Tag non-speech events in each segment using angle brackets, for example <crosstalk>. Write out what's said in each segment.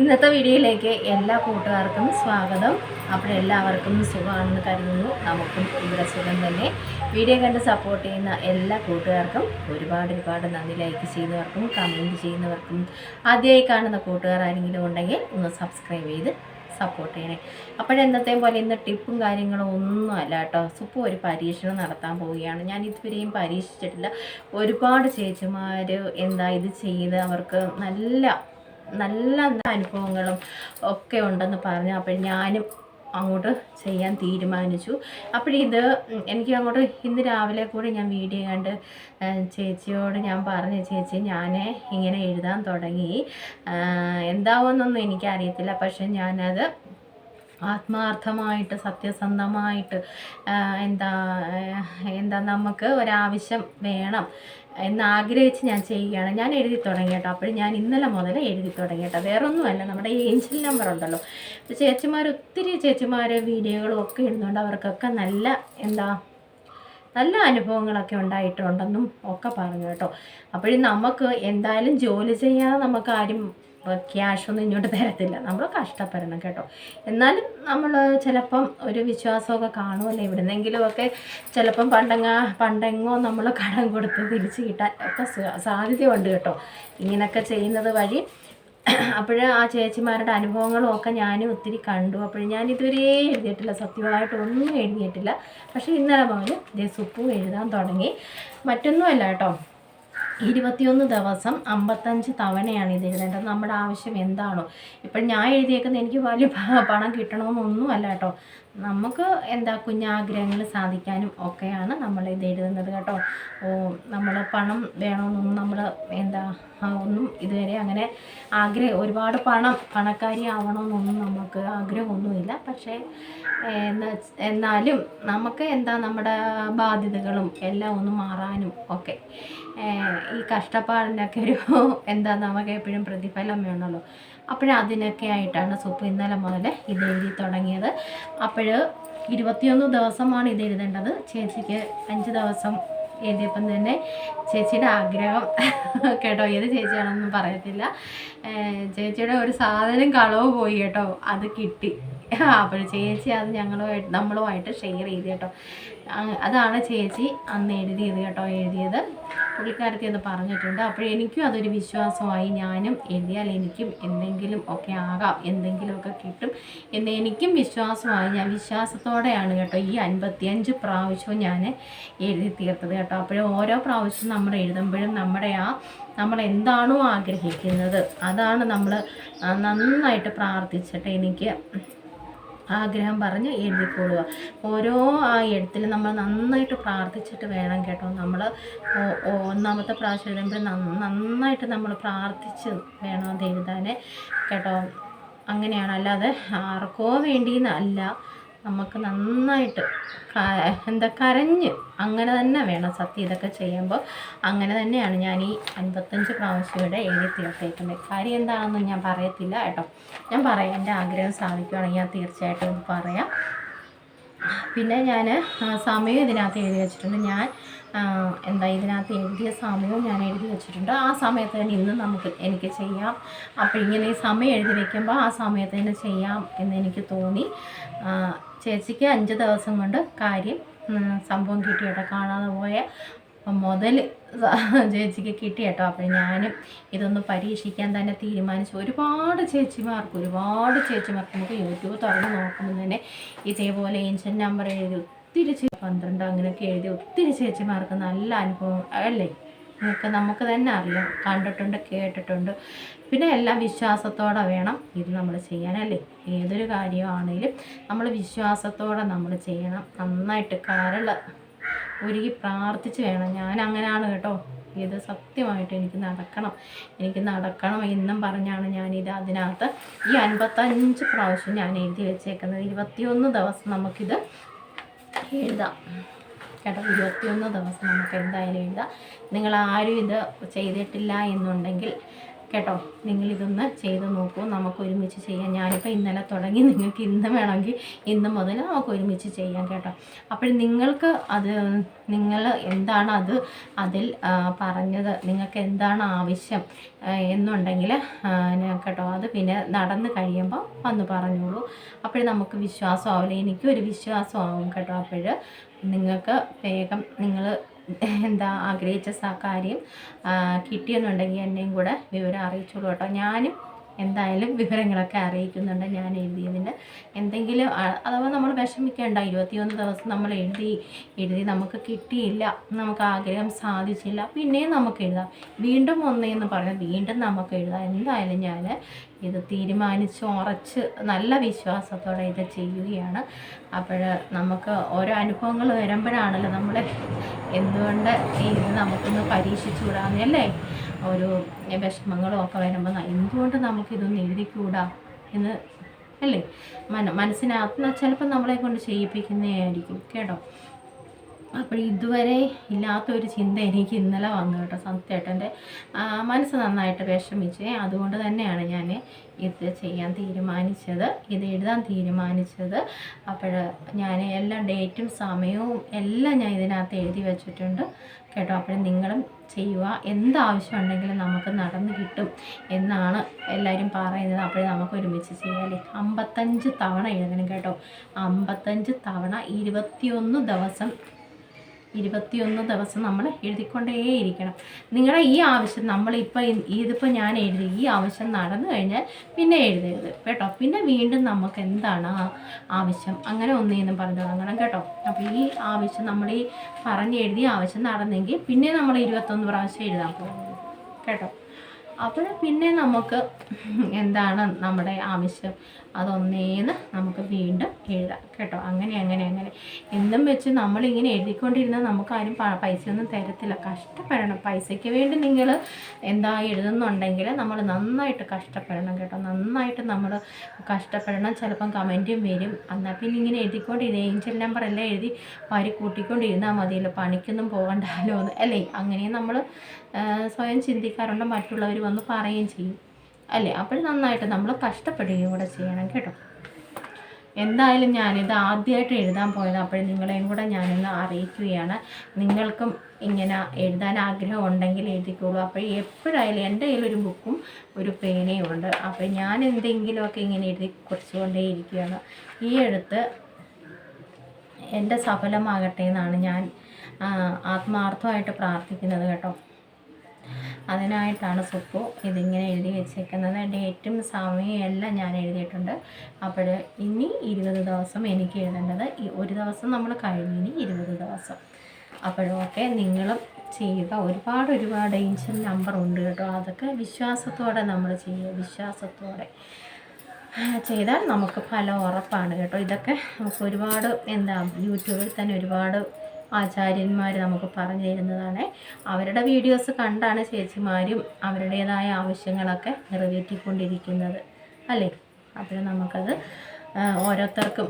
ഇന്നത്തെ വീഡിയോയിലേക്ക് എല്ലാ കൂട്ടുകാർക്കും സ്വാഗതം. അപ്പോൾ എല്ലാവർക്കും സുഖമാണെന്ന് കരുതുന്നു. നമുക്കും ഇവിടെ സുഖം തന്നെ. വീഡിയോ കണ്ട് സപ്പോർട്ട് ചെയ്യുന്ന എല്ലാ കൂട്ടുകാർക്കും ഒരുപാട് ഒരുപാട് നന്ദി. ലൈക്ക് ചെയ്യുന്നവർക്കും കമന്റ് ചെയ്യുന്നവർക്കും ആദ്യമായി കാണുന്ന കൂട്ടുകാർ ആരെങ്കിലും ഉണ്ടെങ്കിൽ ഒന്ന് സബ്സ്ക്രൈബ് ചെയ്ത് സപ്പോർട്ട് ചെയ്യണേ. അപ്പോഴെന്നത്തെയും പോലെ ഇന്ന് ടിപ്പും കാര്യങ്ങളും ഒന്നും അല്ല കേട്ടോ. സുപ്പ് ഒരു പരീക്ഷണം നടത്താൻ പോവുകയാണ്. ഞാൻ ഇതുവരെയും പരീക്ഷിച്ചിട്ടില്ല. ഒരുപാട് ചേച്ചിമാർ എന്താ ഇത് ചെയ്ത് അവർക്ക് നല്ല നല്ല അനുഭവങ്ങളും ഒക്കെ ഉണ്ടെന്ന് പറഞ്ഞു അപ്പോൾ ഞാനും അങ്ങോട്ട് ചെയ്യാൻ തീരുമാനിച്ചു. അപ്പോഴിത് എനിക്ക് അങ്ങോട്ട് ഇന്ന് രാവിലെ കൂടി ഞാൻ വീഡിയോ കണ്ട് ചേച്ചിയോട് ഞാൻ പറഞ്ഞു ചേച്ചി ഞാൻ ഇങ്ങനെ എഴുതാൻ തുടങ്ങി. എന്താവുമെന്നൊന്നും എനിക്കറിയത്തില്ല. പക്ഷെ ഞാനത് ആത്മാർത്ഥമായിട്ട് സത്യസന്ധമായിട്ട് എന്താ എന്താ നമുക്ക് ഒരാവശ്യം വേണം. എന്ന് ആഗ്രഹിച്ച് ഞാൻ ചെയ്യുകയാണ്. ഞാൻ എഴുതി തുടങ്ങി കേട്ടോ. അപ്പോൾ ഞാൻ ഇന്നലെ മുതൽ എഴുതി തുടങ്ങി കേട്ടോ. വേറെ ഒന്നുമല്ല നമ്മുടെ ഏഞ്ചൽ നമ്പർ ഉണ്ടല്ലോ. ഇപ്പോൾ ചേച്ചിമാർ ഒത്തിരി ചേച്ചിമാർ വീഡിയോകളും ഒക്കെ ഇടുന്നുണ്ട്. അവർക്കൊക്കെ നല്ല എന്താ നല്ല അനുഭവങ്ങളൊക്കെ ഉണ്ടായിട്ടുണ്ടെന്നും ഒക്കെ പറഞ്ഞു കേട്ടോ. അപ്പോഴും നമുക്ക് എന്തായാലും ജോലി ചെയ്യാതെ നമുക്ക് ആരും ക്യാഷ് ഒന്നും ഇങ്ങോട്ട് തരത്തില്ല. നമ്മൾ കഷ്ടപ്പെടണം കേട്ടോ. എന്നാലും നമ്മൾ ചിലപ്പം ഒരു വിശ്വാസമൊക്കെ കാണുമല്ലോ എവിടുന്നെങ്കിലുമൊക്കെ ചിലപ്പം പണ്ടങ്ങ പണ്ടെങ്ങോ നമ്മൾ കടം കൊടുത്ത് തിരിച്ച് കിട്ടാൻ ഒക്കെ സാധ്യതയുണ്ട് കേട്ടോ. ഇങ്ങനെയൊക്കെ ചെയ്യുന്നത് വഴി അപ്പോൾ ആ ചേച്ചിമാരുടെ അനുഭവങ്ങളും ഒക്കെ ഞാനും ഒത്തിരി കണ്ടു. അപ്പോൾ ഞാൻ ഇതുവരെ എഴുതിയിട്ടില്ല. സത്യമായിട്ട് ഒന്നും എഴുതിയിട്ടില്ല. പക്ഷേ ഇന്നലെ മുതൽ സുപ്പും എഴുതാൻ തുടങ്ങി. മറ്റൊന്നുമല്ല കേട്ടോ. ഇരുപത്തിയൊന്ന് ദിവസം അമ്പത്തഞ്ച് തവണയാണ് ഇത് എഴുതേണ്ടത്. നമ്മുടെ ആവശ്യം എന്താണോ? ഇപ്പം ഞാൻ എഴുതിയേക്കുന്നത് എനിക്ക് വലിയ പണം കിട്ടണമെന്നൊന്നും അല്ല കേട്ടോ. നമുക്ക് എന്താ കുഞ്ഞാഗ്രഹങ്ങൾ സാധിക്കാനും ഒക്കെയാണ് നമ്മൾ ഇത് എഴുതുന്നത് കേട്ടോ. ഓ നമ്മൾ പണം വേണമെന്നൊന്നും നമ്മൾ എന്താ ഒന്നും ഇതുവരെ അങ്ങനെ ആഗ്രഹം ഒരുപാട് പണം പണക്കാരി ആവണമെന്നൊന്നും നമുക്ക് ആഗ്രഹമൊന്നുമില്ല. പക്ഷേ എന്നാലും നമുക്ക് എന്താ നമ്മുടെ ബാധ്യതകളും എല്ലാം ഒന്ന് മാറാനും ഒക്കെ ഈ കഷ്ടപ്പാടിനൊക്കെ ഒരു <laughs> എന്താ നമുക്ക് എപ്പോഴും പ്രതിഫലം വേണമല്ലോ അപ്പോഴതിനൊക്കെ ആയിട്ടാണ് സൂപ്പ് ഇന്നലെ മുതൽ ഇത് എഴുതി തുടങ്ങിയത്. അപ്പോൾ ഇരുപത്തിയൊന്ന് ദിവസമാണ് ഇത് എഴുതേണ്ടത്. ചേച്ചിക്ക് അഞ്ച് ദിവസം എഴുതിയപ്പം തന്നെ ചേച്ചിയുടെ ആഗ്രഹം <laughs> കേട്ടോ ഏത് ചേച്ചിയാണെന്നൊന്നും പറയത്തില്ല. ചേച്ചിയുടെ ഒരു സാധനം കളവ് പോയി കേട്ടോ അത് കിട്ടി. അപ്പോൾ ചേച്ചി അത് ഞങ്ങളുമായിട്ട് നമ്മളുമായിട്ട് ഷെയർ ചെയ്ത് കേട്ടോ. അതാണ് ചേച്ചി അന്ന് എഴുതിയത് കേട്ടോ എഴുതിയത്. പുള്ളിക്കാരത്തി എന്ന് പറഞ്ഞിട്ടുണ്ട്. അപ്പോൾ എനിക്കും അതൊരു വിശ്വാസമായി ഞാനും എഴുതിയാൽ എനിക്കും എന്തെങ്കിലും ഒക്കെ ആകാം. എന്തെങ്കിലുമൊക്കെ കിട്ടും എന്ന് എനിക്കും വിശ്വാസമായി. ഞാൻ വിശ്വാസത്തോടെയാണ് കേട്ടോ ഈ അൻപത്തിയഞ്ച് പ്രാവശ്യവും ഞാൻ എഴുതി തീർത്തത് കേട്ടോ. അപ്പോൾ ഓരോ പ്രാവശ്യം നമ്മൾ എഴുതുമ്പോഴും നമ്മുടെ ആ നമ്മൾ എന്താണോ ആഗ്രഹിക്കുന്നത് അതാണ് നമ്മൾ നന്നായിട്ട് പ്രാർത്ഥിച്ചിട്ട് എനിക്ക് ആഗ്രഹം പറഞ്ഞ് എഴുതിക്കൊള്ളുക. ഓരോ ആ എഴുത്തിൽ നമ്മൾ നന്നായിട്ട് പ്രാർത്ഥിച്ചിട്ട് വേണം കേട്ടോ. നമ്മൾ ഒന്നാമത്തെ പ്രാവശ്യം എഴുതുമ്പോൾ നന്നായിട്ട് നമ്മൾ പ്രാർത്ഥിച്ച് വേണം അത് എഴുതാൻ. കേട്ടോ? അങ്ങനെയാണ്. അല്ലാതെ ആർക്കോ വേണ്ടിയെന്നല്ല. നമുക്ക് നന്നായിട്ട് എന്താ കരഞ്ഞ് അങ്ങനെ തന്നെ വേണം സത്യം ഇതൊക്കെ ചെയ്യുമ്പോൾ. അങ്ങനെ തന്നെയാണ് ഞാൻ ഈ അൻപത്തഞ്ച് പ്രാവശ്യയുടെ എഴുതി തീർത്തേക്കുന്നത്. കാര്യം എന്താണെന്ന് ഞാൻ പറയത്തില്ല കേട്ടോ. ഞാൻ പറയാം എന്റെ ആഗ്രഹം സാധിക്കുകയാണെങ്കിൽ ഞാൻ തീർച്ചയായിട്ടും പറയാം. പിന്നെ ഞാൻ സമയം ഇതിനകത്ത് എഴുതി വെച്ചിട്ടുണ്ട്. ഞാൻ എന്താ ഇതിനകത്ത് എഴുതിയ സമയവും ഞാൻ എഴുതി വെച്ചിട്ടുണ്ട്. ആ സമയത്ത് തന്നെ ഇന്ന് നമുക്ക് എനിക്ക് ചെയ്യാം. അപ്പോൾ ഇങ്ങനെ സമയം എഴുതി വെക്കുമ്പോൾ ആ സമയത്ത് തന്നെ ചെയ്യാം എന്ന് എനിക്ക് തോന്നി. ചേച്ചിക്ക് അഞ്ച് ദിവസം കൊണ്ട് കാര്യം സംഭവം കിട്ടി കേട്ടോ കാണാതെ പോയ മുതൽ ചേച്ചിക്ക് കിട്ടി കേട്ടോ അപ്പോൾ ഞാനും ഇതൊന്ന് പരീക്ഷിക്കാൻ തന്നെ തീരുമാനിച്ചു. ഒരുപാട് ചേച്ചിമാർക്ക് ഒരുപാട് ചേച്ചിമാർക്ക് നമുക്ക് യൂട്യൂബ് തുറന്ന് നോക്കുമ്പോൾ തന്നെ ഇതേപോലെ ഏൻഷ്യൻ നമ്പർ എഴുതി ഒത്തിരി പന്ത്രണ്ട് അങ്ങനെയൊക്കെ എഴുതി ഒത്തിരി ചേച്ചിമാർക്ക് നല്ല അനുഭവം അല്ലേ? നമുക്ക് നമുക്ക് തന്നെ അറിയാം. കണ്ടിട്ടുണ്ട് കേട്ടിട്ടുണ്ട്. പിന്നെ എല്ലാം വിശ്വാസത്തോടെ വേണം ഇത് നമ്മൾ ചെയ്യാനല്ലേ ഏതൊരു കാര്യമാണെങ്കിലും നമ്മൾ വിശ്വാസത്തോടെ നമ്മൾ ചെയ്യണം. നന്നായിട്ട് കരൾ ഒരുക്കി പ്രാർത്ഥിച്ച് വേണം. ഞാൻ അങ്ങനെയാണ് കേട്ടോ. ഇത് സത്യമായിട്ട് എനിക്ക് നടക്കണം. എനിക്ക് നടക്കണം എന്നും പറഞ്ഞാണ് ഞാനിത് അതിനകത്ത് ഈ അൻപത്തഞ്ച് പ്രാവശ്യം ഞാൻ എഴുതി വെച്ചേക്കുന്നത്. ഇരുപത്തിയൊന്ന് ദിവസം നമുക്കിത് എഴുതാം. കേട്ടോ ഇരുപത്തിയൊന്ന് ദിവസം നമുക്ക് എന്തായാലും എഴുതാം. നിങ്ങൾ ആരും ഇത് ചെയ്തിട്ടില്ല എന്നുണ്ടെങ്കിൽ കേട്ടോ നിങ്ങൾ ഇതൊന്ന് ചെയ്ത് നോക്കൂ. നമുക്ക് ഒരുമിച്ച് ചെയ്യാം. ഞാനിപ്പോൾ ഇന്നലെ തുടങ്ങി. നിങ്ങൾക്ക് ഇന്ന് വേണമെങ്കിൽ ഇന്ന് മുതൽ നമുക്ക് ഒരുമിച്ച് ചെയ്യാം കേട്ടോ. അപ്പോൾ നിങ്ങൾക്ക് അത് നിങ്ങൾ എന്താണ് അത് അതിൽ പറഞ്ഞത്? നിങ്ങൾക്ക് എന്താണ് ആവശ്യം എന്നുണ്ടെങ്കിൽ കേട്ടോ അത് പിന്നെ നടന്ന് കഴിയുമ്പോൾ വന്ന് പറഞ്ഞോളൂ. അപ്പോൾ നമുക്ക് വിശ്വാസമാവില്ല. എനിക്കൊരു വിശ്വാസമാവും കേട്ടോ. അപ്പോൾ നിങ്ങൾക്ക് വേഗം നിങ്ങൾ എന്താ ആഗ്രഹിച്ച കാര്യം കിട്ടിയെന്നുണ്ടെങ്കിൽ എന്നെയും കൂടെ വിവരം അറിയിച്ചോളൂ കേട്ടോ. ഞാനും എന്തായാലും വിവരങ്ങളൊക്കെ അറിയിക്കുന്നുണ്ട് ഞാൻ എഴുതിയതിന്. എന്തെങ്കിലും അഥവാ നമ്മൾ വിഷമിക്കേണ്ട ഇരുപത്തിയൊന്ന് ദിവസം നമ്മൾ എഴുതി എഴുതി നമുക്ക് കിട്ടിയില്ല നമുക്ക് ആഗ്രഹം സാധിച്ചില്ല പിന്നെയും നമുക്ക് എഴുതാം. വീണ്ടും ഒന്നേന്ന് പറഞ്ഞാൽ വീണ്ടും നമുക്ക് എഴുതാം. എന്തായാലും ഞാൻ ഇത് തീരുമാനിച്ച് ഉറച്ച് നല്ല വിശ്വാസത്തോടെ ഇത് ചെയ്യുകയാണ്. അപ്പോൾ നമുക്ക് ഓരോ അനുഭവങ്ങൾ വരുമ്പോഴാണല്ലോ നമ്മൾ എന്തുകൊണ്ട് ഇത് നമുക്കൊന്ന് പരീക്ഷിച്ചുകൂടാന്നല്ലേ ഒരു വിഷമങ്ങളും ഒക്കെ വരുമ്പോൾ എന്തുകൊണ്ട് നമുക്കിതൊന്നും എഴുതിക്കൂടാ എന്ന് അല്ലേ? മന മനസ്സിനകത്ത് ചിലപ്പോൾ നമ്മളെ കൊണ്ട് ചെയ്യിപ്പിക്കുന്നതായിരിക്കും കേട്ടോ? അപ്പോൾ ഇതുവരെ ഇല്ലാത്തൊരു ചിന്ത എനിക്ക് ഇന്നലെ വന്നു കേട്ടോ സത്യമായിട്ട് എന്റെ മനസ്സ് നന്നായിട്ട് വിഷമിച്ചേ. അതുകൊണ്ട് തന്നെയാണ് ഞാൻ ഇത് ചെയ്യാൻ തീരുമാനിച്ചത്. ഇത് എഴുതാൻ തീരുമാനിച്ചത്. അപ്പോൾ ഞാൻ എല്ലാ ഡേറ്റും സമയവും എല്ലാം ഞാൻ ഇതിനകത്ത് എഴുതി വെച്ചിട്ടുണ്ട്. കേട്ടോ. അപ്പോഴും നിങ്ങളും ചെയ്യുക. എന്താവശ്യം ഉണ്ടെങ്കിലും നമുക്ക് നടന്നു കിട്ടും എന്നാണ് എല്ലാവരും പറയുന്നത്. അപ്പോഴും നമുക്ക് ഒരുമിച്ച് ചെയ്യാമല്ലേ അമ്പത്തഞ്ച് തവണ എഴുതണം കേട്ടോ. അമ്പത്തഞ്ച് തവണ ഇരുപത്തിയൊന്ന് ദിവസം ഇരുപത്തിയൊന്ന് ദിവസം നമ്മൾ എഴുതിക്കൊണ്ടേയിരിക്കണം. നിങ്ങളുടെ ഈ ആവശ്യം നമ്മളിപ്പോൾ ഇതിപ്പോൾ ഞാൻ എഴുതി ഈ ആവശ്യം നടന്നു കഴിഞ്ഞാൽ പിന്നെ എഴുതരുത് കേട്ടോ. പിന്നെ വീണ്ടും നമുക്ക് എന്താണ് ആവശ്യം? അങ്ങനെ ഒന്നേന്നും പറഞ്ഞു തുടങ്ങണം കേട്ടോ. അപ്പോൾ ഈ ആവശ്യം നമ്മൾ ഈ പറഞ്ഞ് എഴുതിയ ആവശ്യം നടന്നെങ്കിൽ പിന്നെ നമ്മൾ ഇരുപത്തൊന്ന് പ്രാവശ്യം എഴുതാൻ പോകുന്നത് കേട്ടോ? അപ്പോൾ പിന്നെ നമുക്ക് എന്താണ് നമ്മുടെ ആവശ്യം? അതൊന്നേന്ന് നമുക്ക് വീണ്ടും എഴുതാം. കേട്ടോ? അങ്ങനെ അങ്ങനെ അങ്ങനെ. എന്നും വെച്ച് നമ്മളിങ്ങനെ എഴുതിക്കൊണ്ടിരുന്നാൽ നമുക്കാരും പൈസ പൈസയൊന്നും തരത്തില്ല. കഷ്ടപ്പെടണം. പൈസയ്ക്ക് വേണ്ടി നിങ്ങൾ എന്താ എഴുതുന്നുണ്ടെങ്കിൽ നമ്മൾ നന്നായിട്ട് കഷ്ടപ്പെടണം കേട്ടോ. നന്നായിട്ട് നമ്മൾ കഷ്ടപ്പെടണം. ചിലപ്പം കമന്റും വരും. എന്നാൽ പിന്നെ ഇങ്ങനെ എഴുതിക്കൊണ്ടിരുന്ന ഏഞ്ചൽ നമ്പർ എല്ലാം എഴുതി വാരി കൂട്ടിക്കൊണ്ടിരുന്നാൽ മതിയല്ലോ. പണിക്കൊന്നും പോകണ്ടല്ലോ എന്ന് അല്ലേ? അങ്ങനെ നമ്മൾ സ്വയം ചിന്തിക്കാറുണ്ട്. മറ്റുള്ളവർ വന്ന് പറയുകയും ചെയ്യും. അല്ലേ? അപ്പോൾ നന്നായിട്ട് നമ്മൾ കഷ്ടപ്പെടുകയും കൂടെ ചെയ്യണം കേട്ടോ. എന്തായാലും ഞാനിത് ആദ്യമായിട്ട് എഴുതാൻ പോയത് അപ്പോൾ നിങ്ങളെയും കൂടെ ഞാനിന്ന് അറിയിക്കുകയാണ്. നിങ്ങൾക്കും ഇങ്ങനെ എഴുതാൻ ആഗ്രഹം ഉണ്ടെങ്കിൽ എഴുതിക്കോളൂ. അപ്പോൾ എപ്പോഴായാലും എന്റെ ഒരു ബുക്കും ഒരു പേനയും ഉണ്ട്. അപ്പോൾ ഞാൻ എന്തെങ്കിലുമൊക്കെ ഇങ്ങനെ എഴുതി കുറിച്ചുകൊണ്ടേ ഇരിക്കുകയാണ്. ഈ എഴുത്ത് എന്റെ സഫലമാകട്ടെ എന്നാണ് ഞാൻ ആത്മാർത്ഥമായിട്ട് പ്രാർത്ഥിക്കുന്നത് കേട്ടോ. അതിനായിട്ടാണ് സുപ്പു ഇതിങ്ങനെ എഴുതി വെച്ചേക്കുന്നത്. ഡേറ്റും സമയവും എല്ലാം ഞാൻ എഴുതിയിട്ടുണ്ട്. അപ്പോൾ ഇനി ഇരുപത് ദിവസം എനിക്ക് എഴുതേണ്ടത് ഒരു ദിവസം നമ്മൾ കഴിഞ്ഞു ഇനി ഇരുപത് ദിവസം. അപ്പോഴൊക്കെ നിങ്ങളും ചെയ്യുക. ഒരുപാട് ഒരുപാട് ഏഞ്ചൽ നമ്പർ ഉണ്ട് കേട്ടോ. അതൊക്കെ വിശ്വാസത്തോടെ നമ്മൾ ചെയ്യുക. വിശ്വാസത്തോടെ ചെയ്താൽ നമുക്ക് ഫലം ഉറപ്പാണ് കേട്ടോ. ഇതൊക്കെ നമുക്ക് ഒരുപാട് എന്താ യൂട്യൂബിൽ തന്നെ ഒരുപാട് ആചാര്യന്മാർ നമുക്ക് പറഞ്ഞു തരുന്നതാണ്. അവരുടെ വീഡിയോസ് കണ്ടാണ് ചേച്ചിമാരും അവരുടേതായ ആവശ്യങ്ങളൊക്കെ നിറവേറ്റിക്കൊണ്ടിരിക്കുന്നത്. അല്ലേ? അപ്പോൾ നമുക്കത് ഓരോരുത്തർക്കും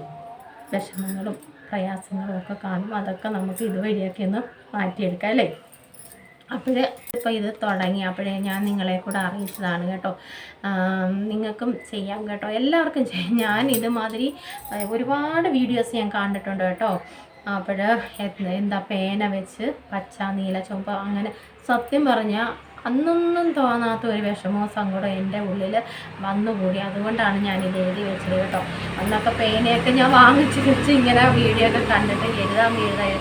വിഷമങ്ങളും പ്രയാസങ്ങളും ഒക്കെ കാണും. അതൊക്കെ നമുക്ക് ഇതുവഴിയൊക്കെ ഒന്ന് മാറ്റിയെടുക്കാം അല്ലേ? അപ്പോൾ ഇപ്പോൾ ഇത് തുടങ്ങി. അപ്പോഴേ ഞാൻ നിങ്ങളെ കൂടെ അറിയിച്ചതാണ് കേട്ടോ. നിങ്ങൾക്കും ചെയ്യാം കേട്ടോ. എല്ലാവർക്കും ചെയ്യാം. ഞാൻ ഇതുമാതിരി ഒരുപാട് വീഡിയോസ് ഞാൻ കണ്ടിട്ടുണ്ട് കേട്ടോ. അപ്പോൾ എന്താ പേന വെച്ച് പച്ച നീല ചുമപ്പ് അങ്ങനെ സത്യം പറഞ്ഞാൽ അന്നൊന്നും തോന്നാത്ത ഒരു വിഷമവും സങ്കടവും എന്റെ ഉള്ളിൽ വന്നുകൂടി. അതുകൊണ്ടാണ് ഞാൻ ഇത് എഴുതി വെച്ചത് കേട്ടോ. അന്നൊക്കെ പേനയൊക്കെ ഞാൻ വാങ്ങിച്ച് വെച്ച് ഇങ്ങനെ വീഡിയോ ഒക്കെ കണ്ടിട്ട് എഴുതാൻ എഴുതാൻ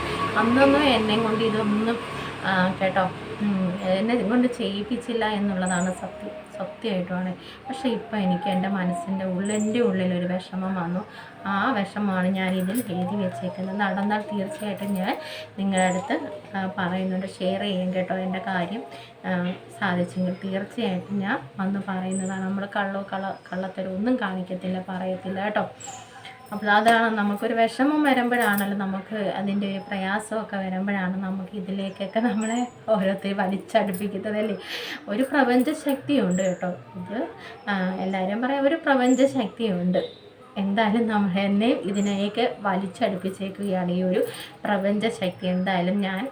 അന്നൊന്നും എന്നെ കൊണ്ട് ഇതൊന്നും കേട്ടോ. എന്നെ കൊണ്ട് ചെയ്യിപ്പിച്ചില്ല എന്നുള്ളതാണ് സത്യം. സത്യമായിട്ടുമാണ്. പക്ഷേ ഇപ്പം എനിക്ക് എന്റെ മനസ്സിന്റെ ഉള്ളിന്റെ ഉള്ളിലൊരു വിഷമം വന്നു. ആ വിഷമമാണ് ഞാൻ ഇതിൽ എഴുതി വെച്ചേക്കുന്നത്. നടന്നാൽ തീർച്ചയായിട്ടും ഞാൻ നിങ്ങളുടെ അടുത്ത് പറയുന്നുണ്ട്. ഷെയർ ചെയ്യും കേട്ടോ എന്റെ കാര്യം. സാധിച്ചെങ്കിൽ തീർച്ചയായിട്ടും ഞാൻ വന്ന് പറയുന്നതാണ്. നമ്മൾ കള്ളോ കള്ള കള്ളത്തരം ഒന്നും കാണിക്കത്തില്ല പറയത്തില്ല കേട്ടോ. അപ്പോൾ അതാണ് നമുക്കൊരു വിഷമം വരുമ്പോഴാണല്ലോ നമുക്ക് അതിന്റെ പ്രയാസമൊക്കെ വരുമ്പോഴാണ് നമുക്ക് ഇതിലേക്കൊക്കെ നമ്മളെ ഓരോരുത്തർ വലിച്ചടുപ്പിക്കുന്നത് അല്ലേ ഒരു പ്രപഞ്ച ശക്തിയുണ്ട് കേട്ടോ ഇത്. എല്ലാവരും പറയാം ഒരു പ്രപഞ്ച ശക്തിയുണ്ട് എന്തായാലും നമ്മൾ എന്നെയും ഇതിനെയൊക്കെ വലിച്ചടുപ്പിച്ചേക്കുകയാണ് ഈ ഒരു പ്രപഞ്ച ശക്തി എന്തായാലും ഞാൻ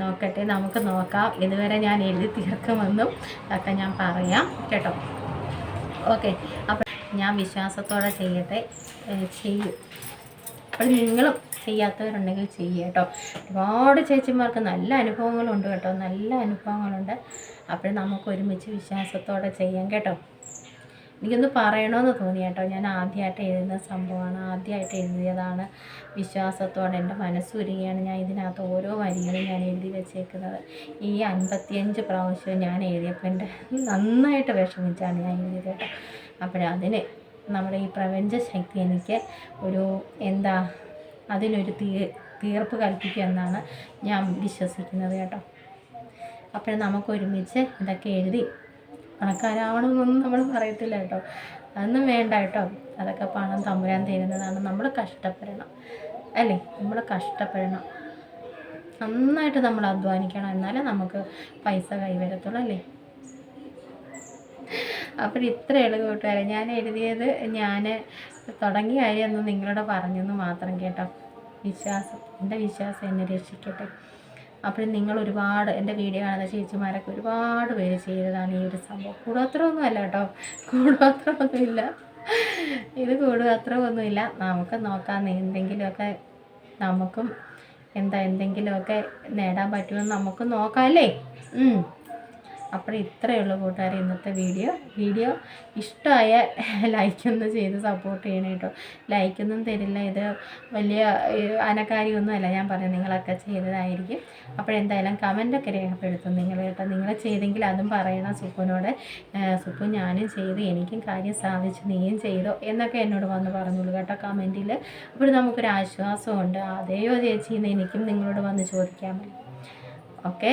നോക്കട്ടെ നമുക്ക് നോക്കാം. ഇതുവരെ ഞാൻ എഴുതി തീർക്കുമെന്നും ഒക്കെ ഞാൻ പറയാം കേട്ടോ. ഓക്കെ അപ്പം ഞാൻ വിശ്വാസത്തോടെ ചെയ്യട്ടെ ചെയ്യും. അപ്പോൾ നിങ്ങളും ചെയ്യാത്തവരുണ്ടെങ്കിൽ ചെയ്യുക കേട്ടോ. ഒരുപാട് ചേച്ചിമാർക്ക് നല്ല അനുഭവങ്ങളുണ്ട് കേട്ടോ നല്ല അനുഭവങ്ങളുണ്ട്. അപ്പോൾ നമുക്ക് ഒരുമിച്ച് വിശ്വാസത്തോടെ ചെയ്യാം കേട്ടോ. എനിക്കൊന്ന് പറയണമെന്ന് തോന്നി കേട്ടോ. ഞാൻ ആദ്യമായിട്ട് എഴുതുന്ന സംഭവമാണ് ആദ്യമായിട്ട് എഴുതിയതാണ്. വിശ്വാസത്തോടെ എന്റെ മനസ്സുരുകയാണ് ഞാൻ ഇതിനകത്ത് ഓരോ വരികളും ഞാൻ എഴുതി വെച്ചേക്കുന്നത്. ഈ അൻപത്തിയഞ്ച് പ്രാവശ്യം ഞാൻ എഴുതിയപ്പോൾ എന്റെ നന്നായിട്ട് വിഷമിച്ചാണ് ഞാൻ എഴുതിയത് കേട്ടോ. അപ്പോഴതിന് നമ്മുടെ ഈ പ്രപഞ്ച ശക്തി എനിക്ക് ഒരു എന്താ അതിനൊരു തീ തീർപ്പ് കൽപ്പിക്കുക എന്നാണ് ഞാൻ വിശ്വസിക്കുന്നത് കേട്ടോ. അപ്പോൾ നമുക്ക് ഒരുമിച്ച് ഇതൊക്കെ എഴുതി പണക്കാരാവണമെന്നൊന്നും നമ്മൾ പറയത്തില്ല കേട്ടോ. അതൊന്നും വേണ്ട കേട്ടോ. അതൊക്കെ പണം തമ്പുരാൻ തരുന്നതാണ്. നമ്മൾ കഷ്ടപ്പെടണം അല്ലേ? നമ്മൾ കഷ്ടപ്പെടണം. നന്നായിട്ട് നമ്മൾ അധ്വാനിക്കണം. എന്നാലേ നമുക്ക് പൈസ കൈവരത്തുള്ളൂ അല്ലേ? അപ്പോൾ ഇത്രയുള്ള കൂട്ടുകാരെ ഞാൻ എഴുതിയത് ഞാൻ തുടങ്ങിയ കാര്യമൊന്നും നിങ്ങളോട് പറഞ്ഞെന്ന് മാത്രം കേട്ടോ. വിശ്വാസം എന്റെ വിശ്വാസം എന്നെ രക്ഷിക്കട്ടെ. അപ്പോൾ നിങ്ങൾ ഒരുപാട് എന്റെ വീഡിയോ കാണുന്ന ചേച്ചിമാരൊക്കെ ഒരുപാട് പേര് ചെയ്തതാണ് ഈ ഒരു സംഭവം. കൂടോത്രമൊന്നും അല്ല കേട്ടോ. കൂടോത്രമൊന്നുമില്ല. ഇത് കൂടുപത്രമൊന്നുമില്ല നമുക്ക് നോക്കാം എന്തെങ്കിലുമൊക്കെ നമുക്കും എന്താ എന്തെങ്കിലുമൊക്കെ നേടാൻ പറ്റുമെന്ന് നമുക്ക് നോക്കാം അല്ലേ. അപ്പോൾ ഇത്രയേ ഉള്ളൂ കൂട്ടുകാർ ഇന്നത്തെ വീഡിയോ. വീഡിയോ ഇഷ്ടമായ <laughs> ലൈക്കൊന്ന് ചെയ്ത് സപ്പോർട്ട് ചെയ്യണം കേട്ടോ. ലൈക്കൊന്നും തരില്ല. ഇത് വലിയ ഏഹ്, അനക്കാരിയൊന്നും അല്ല ഞാൻ പറയാം നിങ്ങളൊക്കെ ചെയ്തതായിരിക്കും. അപ്പോഴെന്തായാലും കമന്റൊക്കെ രേഖപ്പെടുത്തും നിങ്ങൾ കേട്ടോ. നിങ്ങൾ ചെയ്തെങ്കിൽ അതും പറയണം സുപ്പുനോട് സുപ്പു ഞാനും ചെയ്ത്. എനിക്കും കാര്യം സാധിച്ചു. നീയും ചെയ്തോ എന്നൊക്കെ എന്നോട് വന്ന് പറഞ്ഞോളൂ കേട്ടോ കമന്റിൽ അപ്പോൾ നമുക്കൊരു ആശ്വാസമുണ്ട്. അതേയോ ചേച്ചി എന്ന് എനിക്കും നിങ്ങളോട് വന്ന് ചോദിക്കാൻ പറ്റും. ഓക്കെ